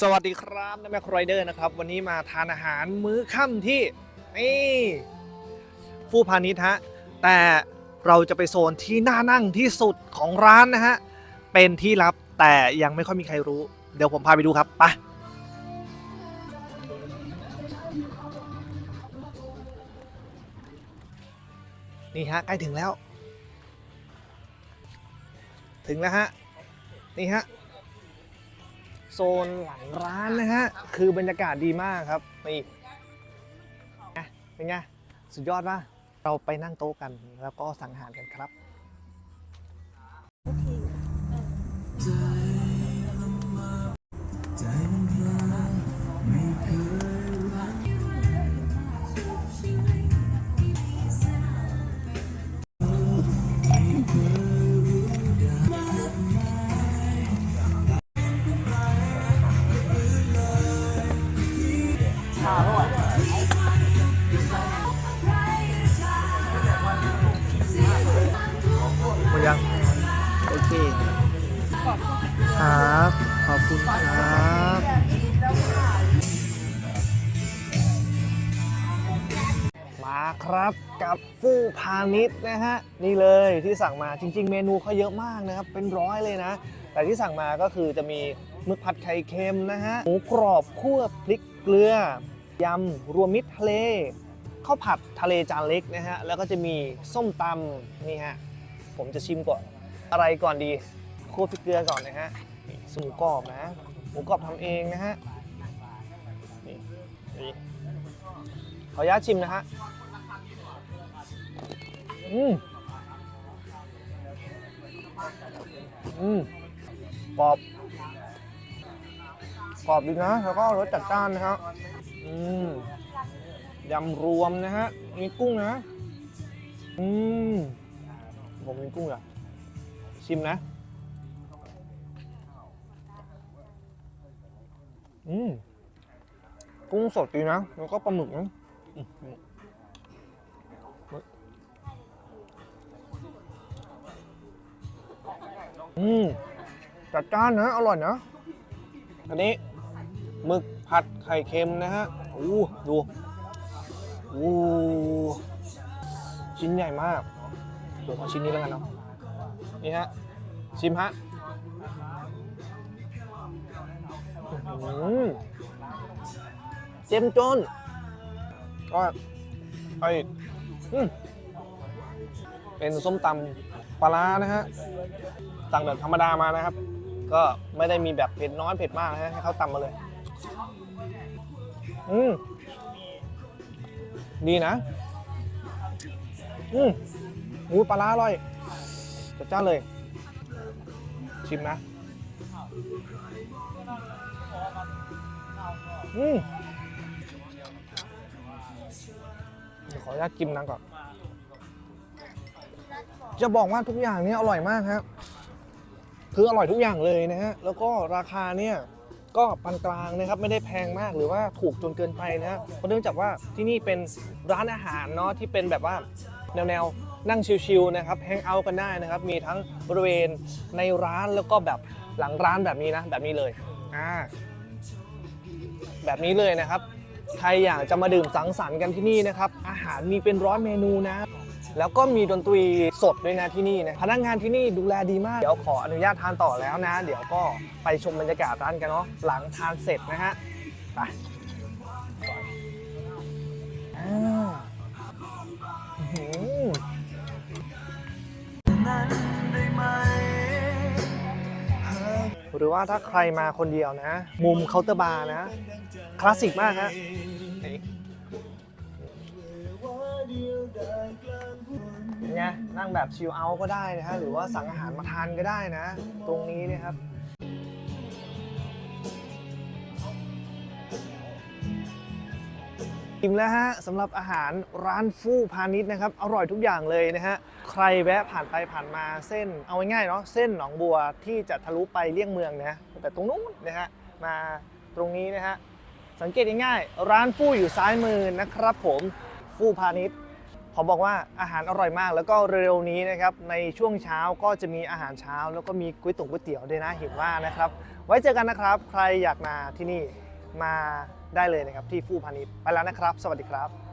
สวัสดีครับนักแมคไรเดอร์นะครับ วันนี้มาทานอาหารมื้อค่ำที่นี่ฟูพาณิชฮะแต่เราจะไปโซนที่น่านั่งที่สุดของร้านนะฮะ เป็นที่ลับแต่ยังไม่ค่อยมีใครรู้ เดี๋ยวผมพาไปดูครับไปะนี่ฮะใกล้ถึงแล้ว ถึงแล้วฮะ นี่ฮะ โซนหลังร้านนะฮะ คือบรรยากาศดีมากครับนี่เป็นไง สุดยอดป่ะ เราไปนั่งโต๊ะกันแล้วก็สั่งอาหารกันครับ ยัง โอเค ครับ ขอบคุณครับมาครับกับฟู่พาณิชย์นะฮะ นี่เลยที่สั่งมาจริง ๆ เมนูเขาเยอะมากนะครับ เป็นร้อยเลยนะ แต่ที่สั่งมาก็คือจะมีมึกผัดไข่เค็มนะฮะ หมูกรอบคั่วพริกเกลือยำรวมมิตรทะเลข้าวผัดทะเลจานเล็กนะฮะ แล้วก็จะมีส้มตำนี่ฮะ ผมจะชิมก่อน อะไรก่อนดีคั่วพริกเกลือก่อนนะฮะนี่หมูกรอบนะหมูกรอบทำเองนะฮะนี่นี่ขออนุญาตชิมนะฮะอืมอืมกรอบกรอบดีนะ แล้วก็รสจัดจ้านนะฮะอืมยำรวมนะฮะ มีกุ้งนะ อืม ผมมีกุ้งอะชิมนะ อืม กุ้งสดดีนะ แล้วก็ปลาหมึกนะอือืม จัดจ้านนะ อร่อยนะ อันนี้หมึกผัดไข่เค็มนะฮะอู้ดูอู้ชิ้นใหญ่มาก เดี๋ยวขอชิ้นนี้แล้วกันเนาะนี่ฮะชิมฮะเจ็มจนก็ไออืมเป็นส้มตำปลาร้านะฮะสั่งแบบธรรมดามานะครับ ก็ไม่ได้มีแบบเผ็ดน้อยเผ็ดมากนะฮะให้เขาตำมาเลย อืมดีนะ อืม หมูปลาร้าอร่อยจัดจ้านเลย ชิมนะ อืมเดี๋ยวขออนุญาตกินน้ำก่อน จะบอกว่าทุกอย่างเนี่ยอร่อยมากครับ คืออร่อยทุกอย่างเลยนะฮะ แล้วก็ราคาเนี่ยก็ปานกลางนะครับไม่ได้แพงมากหรือว่าถูกจนเกินไปนะฮะเพราะเนื่องจากว่าที่นี่เป็นร้านอาหารเนาะที่เป็นแบบว่าแนวแนว นั่งชิลๆนะครับแฮงเอาท์กันได้นะครับ มีทั้งบริเวณในร้านแล้วก็แบบหลังร้านแบบนี้นะ แบบนี้เลยอ่าแบบนี้เลยนะครับ ใครอยากจะมาดื่มสังสรรค์กันที่นี่นะครับ อาหารมีเป็นร้อยเมนูนะ แล้วก็มีดนตรีสดด้วยนะที่นี่นะพนักงานที่นี่ดูแลดีมาก เดี๋ยวขออนุญาตทานต่อแล้วนะ เดี๋ยวก็ไปชมบรรยากาศร้านกันเนาะหลังทานเสร็จนะฮะไป หรือว่าถ้าใครมาคนเดียวนะ มุมเคาน์เตอร์บาร์นะ คลาสสิกมากฮะนี่เป็นไงนั่งแบบชิลเอาท์ก็ได้นะฮะ หรือว่าสั่งอาหารมาทานก็ได้นะ ตรงนี้นะครับ อิ่มแล้วฮะสำหรับอาหารร้านฟู่พาณิชย์นะครับ อร่อยทุกอย่างเลยนะฮะ ใครแวะผ่านไปผ่านมาเส้น เอาง่ายๆเนาะเส้นหนองบัวที่จะทะลุไปเลี่ยงเมืองนะแต่ตรงนู้นนะฮะมาตรงนี้นะฮะสังเกตง่ายๆร้านฟู่อยู่ซ้ายมือนะครับ ผมฟู่พาณิชย์ผมบอกว่าอาหารอร่อยมาก แล้วก็เร็วนี้นะครับในช่วงเช้าก็จะมีอาหารเช้า แล้วก็มีก๋วยก๋วยเตี๋ยวด้วยนะเห็นว่านะครับ ไว้เจอกันนะครับ ใครอยากมาที่นี่มา ได้เลยนะครับที่ฟูพาณิชย์ไปแล้วนะครับ สวัสดีครับ